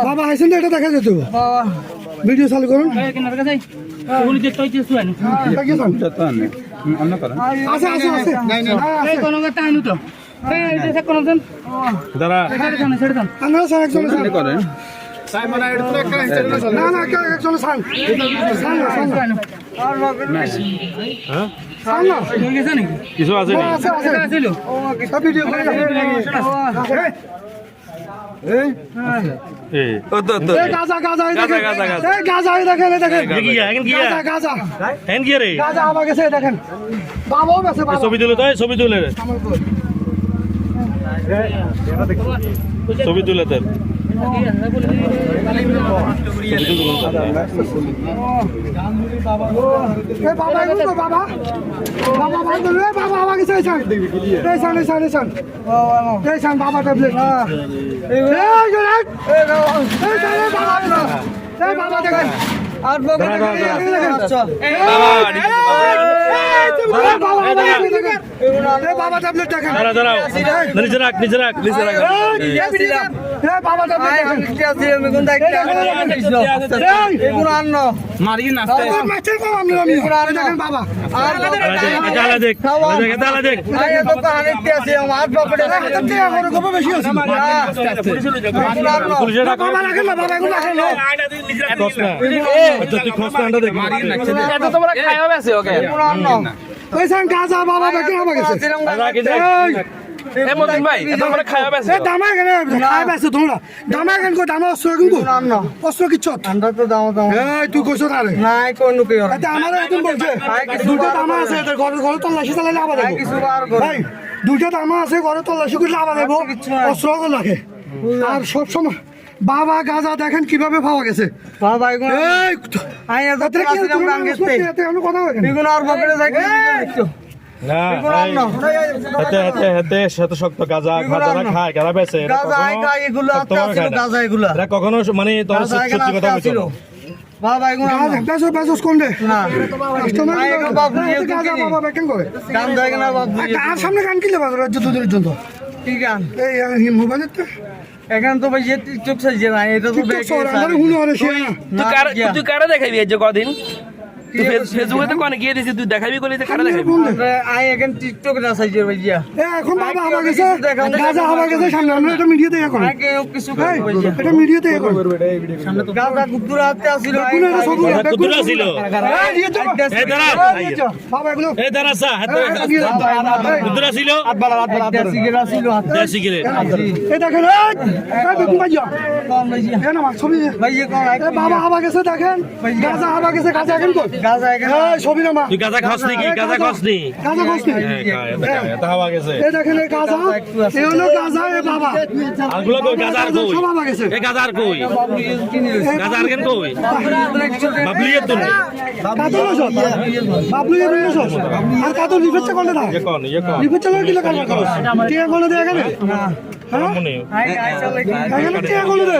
বাবা হাইছেন তো এটা দেখা যেত। ভিডিও চালু করুন। দেখিয়েছেন আছে আছে আছে। দাঁড়া। আপনারা স্যার একজন না না কে- একজন সান সান না সান না সান না। কিছু আছে ছবি তুলে তাই ছবি তুলে রে। ছবি তুলে তার বাবা তো বাবা বাবা এ বাবা ট্যাবলেট দেখেন আর বাবা বাবা ট্যাবলেট দেখেন দাঁড়া রাখ নিচে রাখ নিচে রাখ বাবা দেখ সান গাজা বাবা বেকে আমার কাছে রাখি দামা কেন খাই পাইছে তোমরা দামা কেন কো দামা অস্ত্র কিন্তু অস্ত্র কিচ্ছু এই তুই কইছ না রে। এটা আমার একদম বলছে। দুটো দামা আছে এদের ঘরে তল্লাশি করলে আবার দেবো অস্ত্র লাগে। আর সব সময় বাবা গাজা দেখেন কীভাবে পাওয়া গেছে। এই এতে কি তোমরা এতে আমি কথা বলেন না হাতে হাতে হাতে শত শক্ত গাজা গাজা বেছে এরা কখনো মানে তোর সত্যি কথা বলছিল বাবা এগুলো গাজা বেসো বেসো কোন দে? কাস্টমার আয়, এগুলো বাবু নিয়ে গাজা বাবা বেকেন করে? দাম দেয় না বাবু আর সামনে গান কিনলে বাজার রাজ্য দুদিনের জন্য কি গান? এই মোবাইলের তো। এখানে তো ভাই টিকটক সাইজে না এটা তো তুই কারা দেখাবি যে কদিন? তুই ফেস- ফেসবুকে তো কোনে গিয়ে দিছিস তুই দেখাবি দেখাবি আই এখানে টিকটক না ভাই এখন বাবা আমার কাছে গাজা আমার কাছে সামনে আমরা এটা মিডিয়াতে ইয়ে আগে কিছু এটা মিডিয়াতে ইয়ে হাতে কোন এটা সব এই, দাঁড়া। বাবা এগুলো এই দাঁড়া সা হাতে দিয়ে দাও। এই, কুতুরা ছিল সিগারেট আসিল হাতে দেশি গিরে এই দেখেন এই, এই বেগুন ভাইয়া ভাই জিয়া না ছবি ভাই কোন বাবা আমার কাছে দেখেন গাজা আমার কাছে গাজা এখন কই গাজা এখানে এই ছবি না মা তুই গাজা খাস নাকি গাজা খাস নি? গাজা কইছি এটা হাওয়া গেছে। এই দেখেন এই গাজা। এই হলো গাজা এ বাবা। আরগুলো কই? গাজা আর কই? সব আমার কাছে এই গাজা আর কই? গাজা আর কেন কই? বাবলি এত নি কাতল সব বাবলু এ বিলে সব আর কাতল রিফেট কোনটা না? ইয়ে কোন ইয়ে কোন রিফেট চালার কি লাগা টিয়া কোন দে এখানে। মনে আই আই চলে এখানে টিয়া কোন দে।